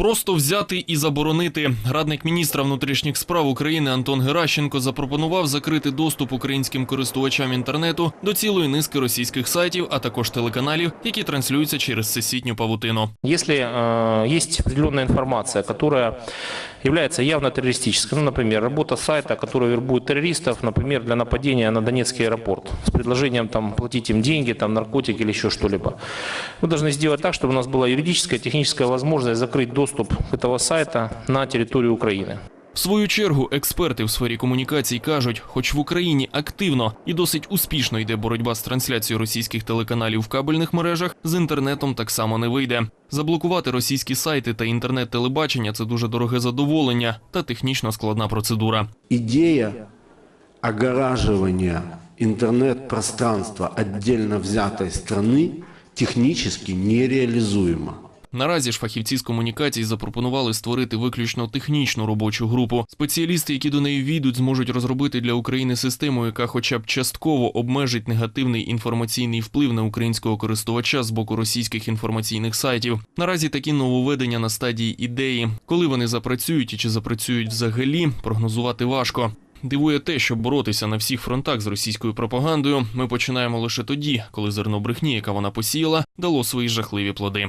Просто взяти і заборонити. Радник міністра внутрішніх справ України Антон Геращенко запропонував закрити доступ українським користувачам інтернету до цілої низки російських сайтів, а також телеканалів, які транслюються через всесвітню павутину. Если э, есть определенная информация, которая является явно террористической, ну, например, работа сайта, который вербует террористов, например, для нападения на Донецкий аэропорт, с предложением там, платить им деньги, там, наркотики или еще что-либо, мы должны сделать так, чтобы у нас была юридическая, техническая возможность закрыть доступ этого сайта на территорию Украины. В свою чергу експерти в сфері комунікацій кажуть, хоч в Україні активно і досить успішно йде боротьба з трансляцією російських телеканалів в кабельних мережах, з інтернетом так само не вийде. Заблокувати російські сайти та інтернет-телебачення це дуже дороге задоволення та технічно складна процедура. идея огораживания интернет-пространства отдельно взятой страны технически нереализуема. Наразі ж фахівці з комунікацій запропонували створити виключно технічну робочу групу. Спеціалісти, які до неї війдуть, зможуть розробити для України систему, яка хоча б частково обмежить негативний інформаційний вплив на українського користувача з боку російських інформаційних сайтів. Наразі такі нововведення на стадії ідеї. Коли вони запрацюють і чи запрацюють взагалі, прогнозувати важко. Дивує те, що боротися на всіх фронтах з російською пропагандою ми починаємо лише тоді, коли зерно брехні, яка вона посіяла, дало свої жахливі плоди.